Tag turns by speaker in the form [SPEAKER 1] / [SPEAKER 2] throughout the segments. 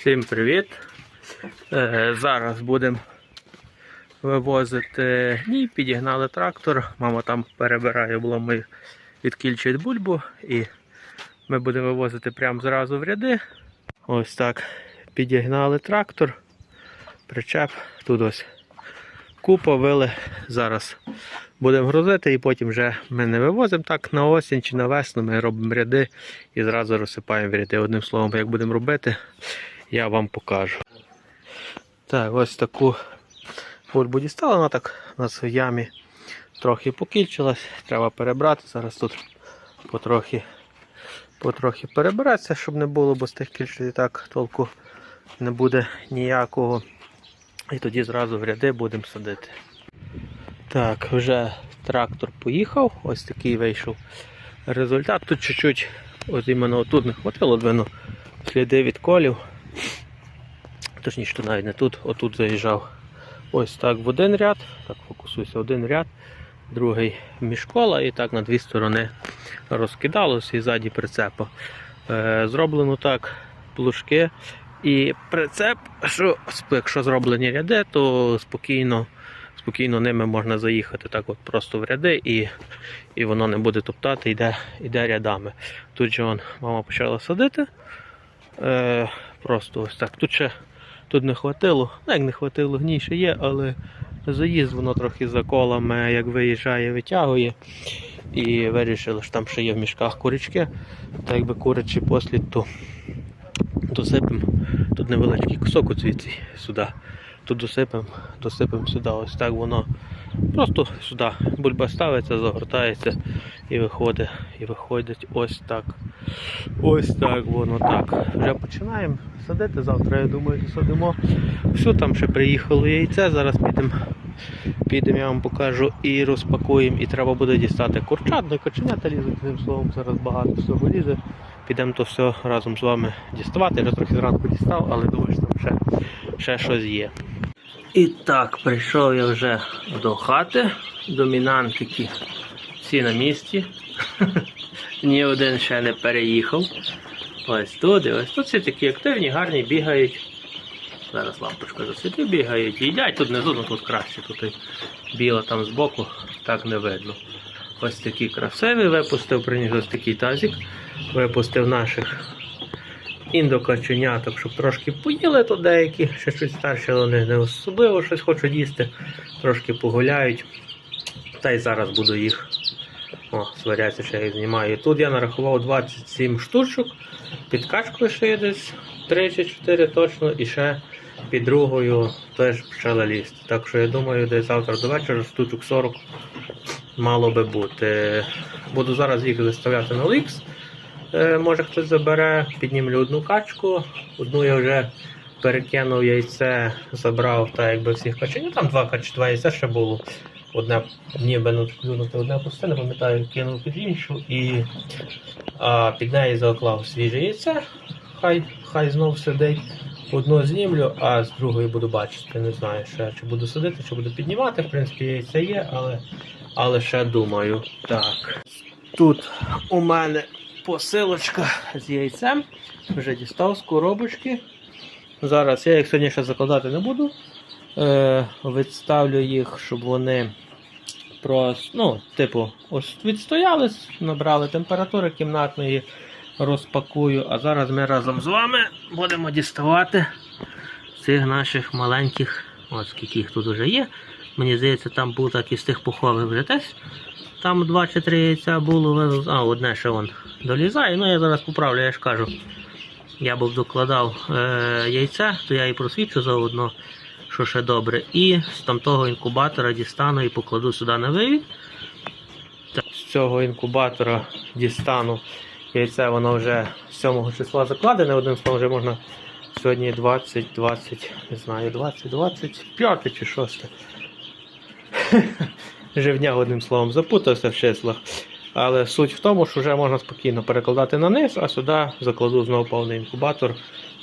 [SPEAKER 1] Всім привіт! Е, Зараз будемо вивозити гній, підігнали трактор. Мама там перебирає обломи відкільчують бульбу і ми будемо вивозити прямо зразу в ряди. Ось так. Підігнали трактор, причеп. Тут ось купа вили. Зараз будемо грузити і потім вже ми не вивозимо так на осінь чи на весну. Ми робимо ряди і зразу розсипаємо в ряди. Одним словом, як будемо робити, я вам покажу. Так, ось таку бульбу дістала, вона так у нас в ямі трохи покільчилась, треба перебрати. Зараз тут потрохи, потрохи перебереться, щоб не було, бо з тих кільчів і так толку не буде ніякого. І тоді зразу в ряди будемо садити. Так, вже трактор поїхав, ось такий вийшов результат. Тут чуть-чуть, ось іменно тут не хватило, сліди від колів. Точніше, тут навіть не тут, отут заїжджав. Ось так в один ряд, так фокусуйся, один ряд, другий міжкола і так на дві сторони розкидалося і ззаді прицепа. Е, зроблено так плужки і прицеп, що якщо зроблені ряди, то спокійно, спокійно ними можна заїхати так от просто в ряди і, і воно не буде топтати, йде, йде рядами. Тут же вон, мама почала садити. Е, просто ось так. Тут ще тут не хватило. Ну, як не хватило, гній ще є, але заїзд воно трохи за колами, як виїжджає, витягує. І вирішили, що там ще є в мішках курячки. Та якби курячий послід, то досипемо. Тут невеличкий кусок звідси сюди. Тут досипемо, досипемо сюди. Ось так воно просто сюди. Бульба ставиться, загортається і виходить. І виходить ось так. Ось так воно так. Вже починаємо садити. Завтра, я думаю, садимо. Все, там ще приїхало яйце. Зараз підемо, підемо, я вам покажу і розпакуємо. І треба буде дістати курчат, ну і лізуть, одним словом, зараз багато всього лізе. Підемо то все разом з вами діставати. Я трохи зранку дістав, але думаю, що там ще, ще щось є. І так, прийшов я вже до хати. Домінантики всі на місці. Ні один ще не переїхав. Ось тут, ось тут всі такі активні, гарні, бігають. Зараз лампочка засвітить, бігають, їдять тут внизу, ну тут краще, тут і біло там збоку, так не видно. Ось такі красиві, випустив, приніс ось такий тазик, випустив наших індокаченяток, щоб трошки поїли тут деякі, ще щось старші, але вони не особливо щось хочуть їсти, трошки погуляють. Та й зараз буду їх о, сваряться, що я їх знімаю. Тут я нарахував 27 штучок, під качкою ще є десь 3 чи 4 точно, і ще під другою теж почала лізти. Так що я думаю, десь завтра до вечора штучок 40 мало би бути. Буду зараз їх виставляти на Lix. Е, Може хтось забере, піднімлю одну качку, одну я вже перекинув яйце, забрав так якби всіх качень. Ну там два кач, два яйця ще було. Одне ніби ну, плюнути одне пусте, не пам'ятаю, кинув під іншу і а, під неї заклав свіже яйце. Хай, хай знов сидить. Одну знімлю, а з другої буду бачити. Не знаю ще, чи буду сидити, чи буду піднімати. В принципі, яйце є, але, але ще думаю. Так. Тут у мене посилочка з яйцем. Вже дістав з коробочки. Зараз я їх сьогодні ще закладати не буду. Е, відставлю їх, щоб вони просто, ну, типу, ось відстоялись, набрали температури кімнатної, розпакую. А зараз ми разом з вами будемо діставати цих наших маленьких, ось скільки їх тут вже є. Мені здається, там був так із тих пухових вже теж. Там два чи три яйця було, а одне ще вон долізає. Ну я зараз поправлю, я ж кажу. Я був докладав е, яйце, то я і просвічу заодно, що ще добре. І з тамтого інкубатора дістану і покладу сюди на вивід. З цього інкубатора дістану яйце, воно вже 7 числа закладене, одним словом вже можна сьогодні 20, 20, не знаю, 20, 25 чи 6. Живня, одним словом, запутався в числах. Але суть в тому, що вже можна спокійно перекладати на низ, а сюди закладу знову повний інкубатор,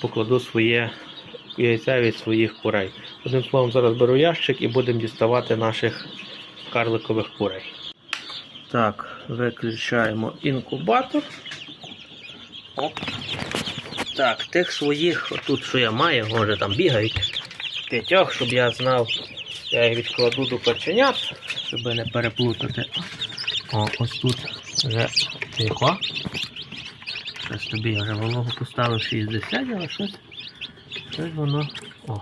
[SPEAKER 1] покладу своє яйця від своїх курей. Одним словом, зараз беру ящик і будемо діставати наших карликових курей. Так, виключаємо інкубатор. Оп. Так, тих своїх, тут що я маю, може там бігають. П'ятьох, щоб я знав, я їх відкладу до каченят, щоб не переплутати. О, ось тут вже тихо. Щось тобі я вже вологу поставив 60, але щось, щось воно. О.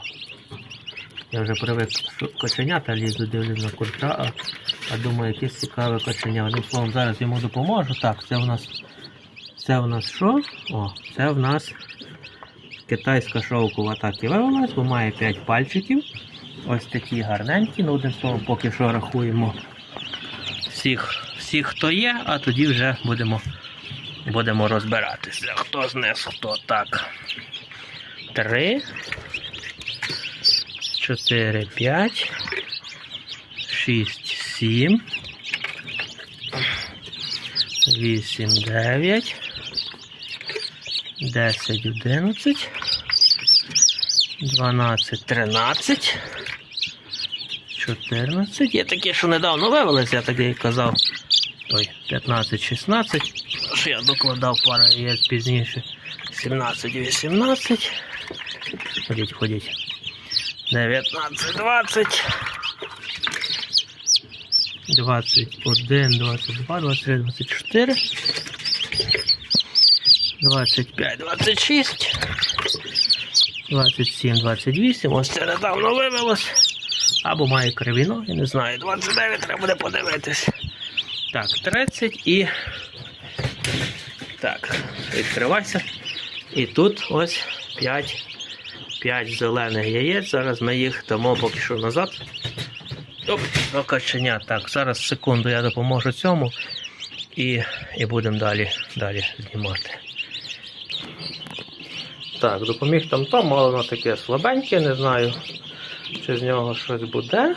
[SPEAKER 1] Я вже привик, що каченята лізу, дивлюсь на курча, а, а думаю, якесь цікаве каченя. Одним словом, зараз йому допоможу. Так, це у нас. Це у нас що? О, це в нас китайська шовкова так і вивелась, бо має 5 пальчиків. Ось такі гарненькі. Ну, одним словом, поки що рахуємо всіх, всіх, хто є, а тоді вже будемо, будемо розбиратися. Хто з хто так. Три. 4, 5, 6, 7, 8, 9, 10, 11, 12, 13, 14. Є такі, що недавно вивелися, я так і казав. Ой, 15, 16. Що я докладав пару яєць пізніше. 17, 18. Ходіть, ходіть. 19, 20. 21, 22, 23, 24. 25, 26. 27, 28. Ось це недавно вивелось. Або має криві ноги, не знаю. 29 треба буде подивитись. Так, 30 і. Так, відкривайся. І тут ось 5 5 зелених яєць. Зараз ми їх дамо поки що назад. Оп, до каченя. Так, зараз секунду я допоможу цьому і, і будемо далі, далі знімати. Так, допоміг там тому, але воно таке слабеньке, не знаю, чи з нього щось буде.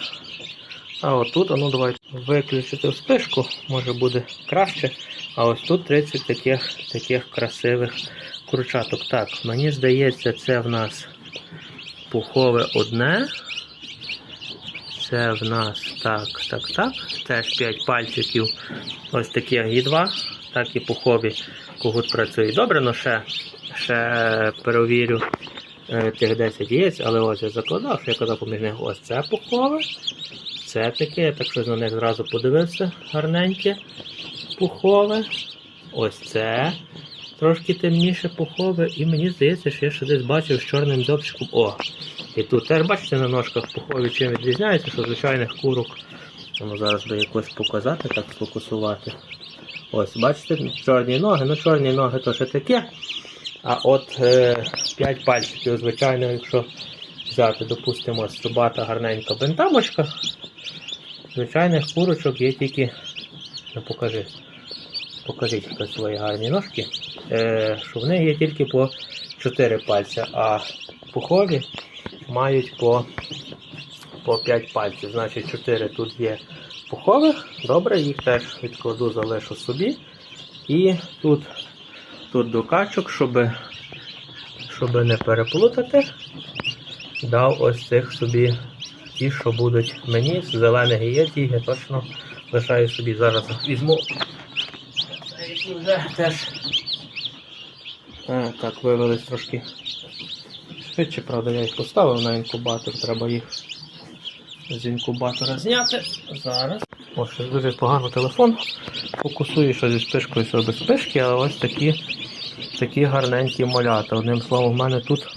[SPEAKER 1] А отут, ну давайте виключити вспишку, може буде краще. А ось тут 30 таких, таких красивих курчаток. Так, мені здається, це в нас пухове одне. Це в нас так, так, так. Теж 5 пальчиків. Ось такі і два, так і пухові когут працює. Добре, ну ще, ще перевірю е, тих 10 яєць, але ось я закладав, що я казав поміж них ось це пухове. Це таке, я так щось на них зразу подивився гарненьке пухове. Ось це трошки темніше пухове. І мені здається, що я ще десь бачив з чорним дзьобчиком. О! І тут теж бачите на ножках пухові чим відрізняється, що звичайних курок. Воно зараз би якось показати, так сфокусувати. Ось, бачите, чорні ноги, ну чорні ноги то ще таке. А от е, 5 пальчиків, звичайно, якщо взяти, допустимо, стубата гарненька бентамочка, звичайних курочок є тільки. Ну покажи. Покажіть хтось свої гарні ножки. Е, що в них є тільки по 4 пальця, а пухові мають по, по 5 пальців. Значить 4 тут є пухових. Добре, їх теж відкладу, залишу собі. І тут, тут до качок, щоб, щоб не переплутати, дав ось цих собі ті, що будуть мені з зелених яєць, я точно лишаю собі. Зараз візьму. Які вже теж а, так вивелись трошки швидше, правда, я їх поставив на інкубатор, треба їх з інкубатора зняти. Зараз. О, щось дуже погано телефон. Фокусую що зі спишкою, що без спишки, але ось такі, такі гарненькі молята. Одним словом, в мене тут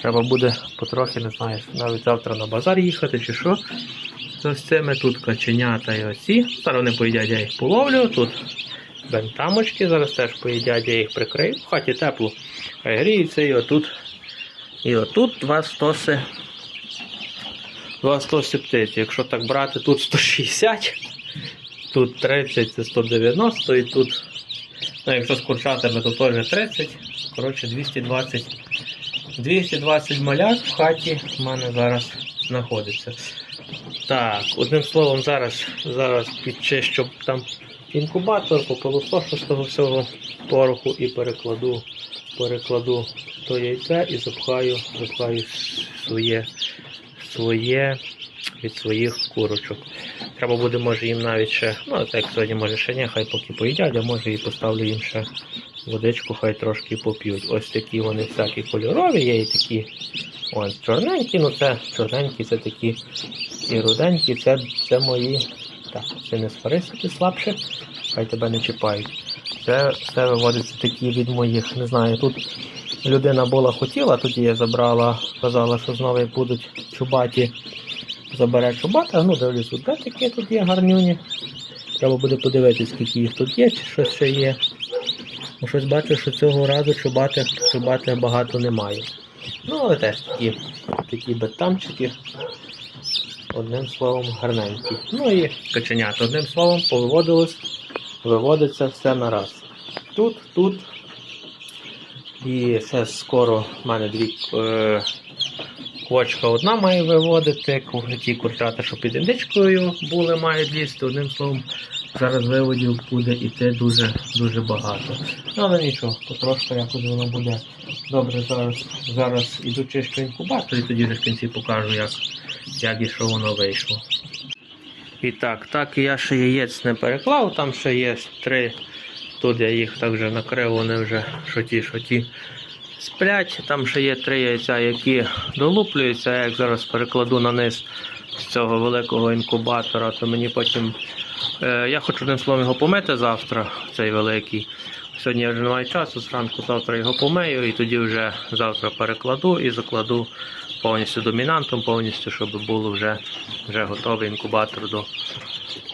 [SPEAKER 1] треба буде потрохи, не знаю, навіть завтра на базар їхати чи що. Ось цими тут каченята і оці. Зараз вони поїдять, я їх половлю. Тут бентамочки, зараз теж поїдять, я їх прикрию. В хаті тепло. Хай гріються і отут. І отут два стоси. Два стоси птиці. Якщо так брати, тут 160, тут 30, це 190 і тут, ну якщо з курчатами, то теж 30. Коротше, 220. 220 малят в хаті в мене зараз знаходиться. Так, одним словом, зараз, зараз підчищу там інкубатор, попилосошу з того всього пороху і перекладу, перекладу то яйце і запхаю, запхаю своє, своє від своїх курочок. Треба буде, може, їм навіть ще, ну так сьогодні може ще ні, хай поки поїдять, а може і поставлю їм ще водичку хай трошки поп'ють. Ось такі вони всякі кольорові, є і такі Вон, чорненькі, ну це чорненькі, це такі і руденькі, це, це мої. Так, це не сварися слабше, хай тебе не чіпають. Це все виводиться такі від моїх, не знаю, тут людина була хотіла, тоді я забрала, казала, що знову будуть чубаті, забере чубата, ну дивлюсь, де такі тут є гарнюні. Треба буде подивитися, скільки їх тут є, чи щось ще є. Бо щось бачу, що цього разу чубати, чубати багато немає. Ну, але теж такі, такі бетамчики. Одним словом, гарненькі. Ну і каченята. Одним словом, повиводилось, виводиться все на раз. Тут, тут. І ще скоро в мене дві е, квочка одна має виводити, ті курчата, що під індичкою були, мають лізти. Одним словом, зараз виводів буде іти дуже дуже багато. Але нічого, потрошку якось воно буде. Добре, зараз, зараз іду чищу інкубатор і тоді вже в кінці покажу, як, як і що воно вийшло. І так, так я ще яєць не переклав, там ще є три. Тут я їх так вже накрив, вони вже шоті, шоті сплять. Там ще є три яйця, які долуплюються. Я як зараз перекладу на низ з цього великого інкубатора, то мені потім. Е, я хочу одним словом його помити завтра, цей великий. Сьогодні я вже не маю часу, зранку завтра його помию і тоді вже завтра перекладу і закладу повністю домінантом, повністю, щоб було вже, вже готовий інкубатор до,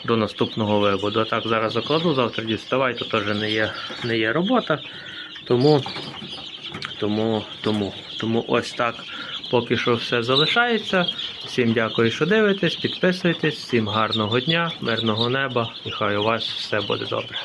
[SPEAKER 1] до наступного виводу. А так зараз закладу, завтра діставай, то теж не є, не є робота. Тому, тому, тому, тому ось так. Поки що все залишається. Всім дякую, що дивитесь, підписуйтесь, всім гарного дня, мирного неба і хай у вас все буде добре.